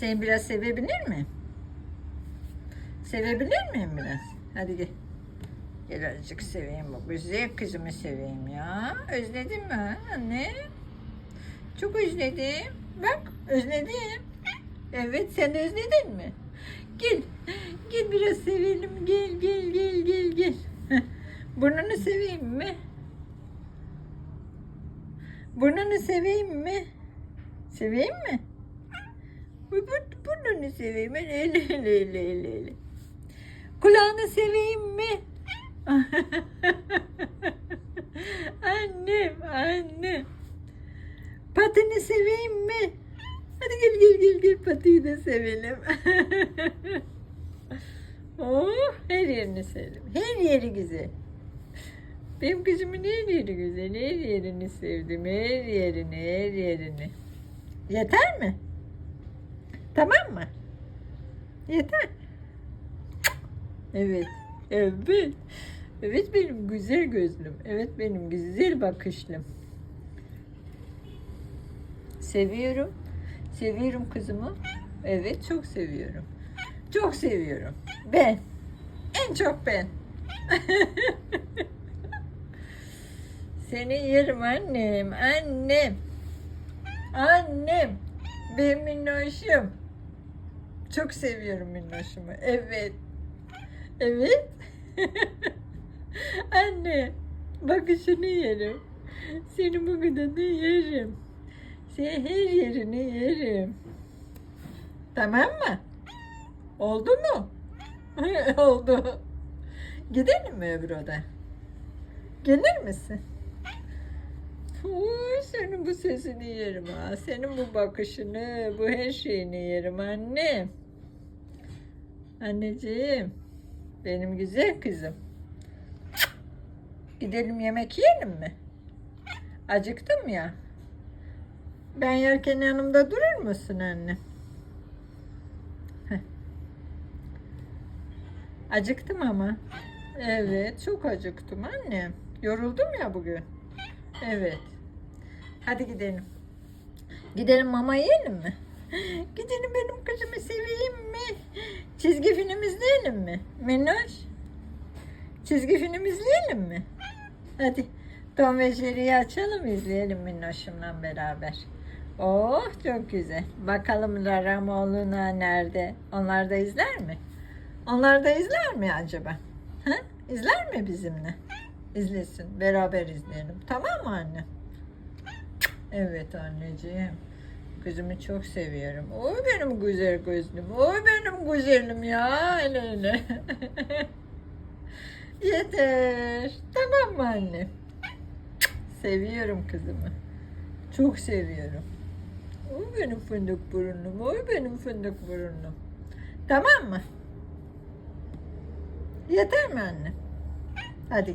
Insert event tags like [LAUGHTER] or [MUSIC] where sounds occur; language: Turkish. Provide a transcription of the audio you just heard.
Seni biraz sevebilir miyim? Sevebilir miyim biraz? Hadi gel. Gel azıcık seveyim bu güzel kızımı seveyim ya. Özledin mi anne? Çok özledim. Bak özledim. Evet sen özledin mi? Gel. Gel biraz sevelim. Gel gel gel gel gel. [LAUGHS] Burnunu seveyim mi? Burnunu seveyim mi? Seveyim mi? Bu, bu, burnunu seveyim. Öyle öyle öyle öyle. öyle. Kulağını seveyim mi? [LAUGHS] annem, annem. Patini seveyim mi? Hadi gel gel gel gel patiyi de sevelim. [LAUGHS] oh, her yerini sevdim. Her yeri güzel. Benim kızımın her yeri güzel. Her yerini sevdim. Her yerini, her yerini. Yeter mi? Tamam mı? Yeter. Evet. Evet. Evet benim güzel gözlüm. Evet benim güzel bakışlım. Seviyorum. Seviyorum kızımı. Evet çok seviyorum. Çok seviyorum. Ben. En çok ben. [LAUGHS] Seni yerim annem. Annem. Annem. Benim minnoşum. Çok seviyorum minnoşumu. Evet. Evet. [LAUGHS] Anne. Bakışını yerim. Seni bu gıdanı yerim. Senin her yerini yerim. Tamam mı? Oldu mu? [LAUGHS] Oldu. Gidelim mi öbür odaya? Gelir misin? Uy, senin bu sesini yerim ha. Senin bu bakışını, bu her şeyini yerim anne. Anneciğim. Benim güzel kızım. Gidelim yemek yiyelim mi? Acıktım ya. Ben yerken yanımda durur musun anne? Heh. Acıktım ama. Evet, çok acıktım anne. Yoruldum ya bugün. Evet. Hadi gidelim. Gidelim mama yiyelim mi? [GASPS] Gidelim benim kızımı seveyim mi? Çizgi film izleyelim mi? Minnoş. Çizgi film izleyelim mi? Hadi. Tom ve Jerry'yi açalım izleyelim Minnoş'umla beraber. Oh çok güzel. Bakalım Laramoğlu'na nerede? Onlar da izler mi? Onlar da izler mi acaba? Ha? İzler mi bizimle? İzlesin. Beraber izleyelim. Tamam mı anne? Evet anneciğim. Kızımı çok seviyorum. O benim güzel gözlüm. O benim güzelim ya. Öyle öyle. [LAUGHS] Yeter. Tamam mı anne? Seviyorum kızımı. Çok seviyorum. O benim fındık burunum. O benim fındık burunum. Tamam mı? Yeter mi anne? Hadi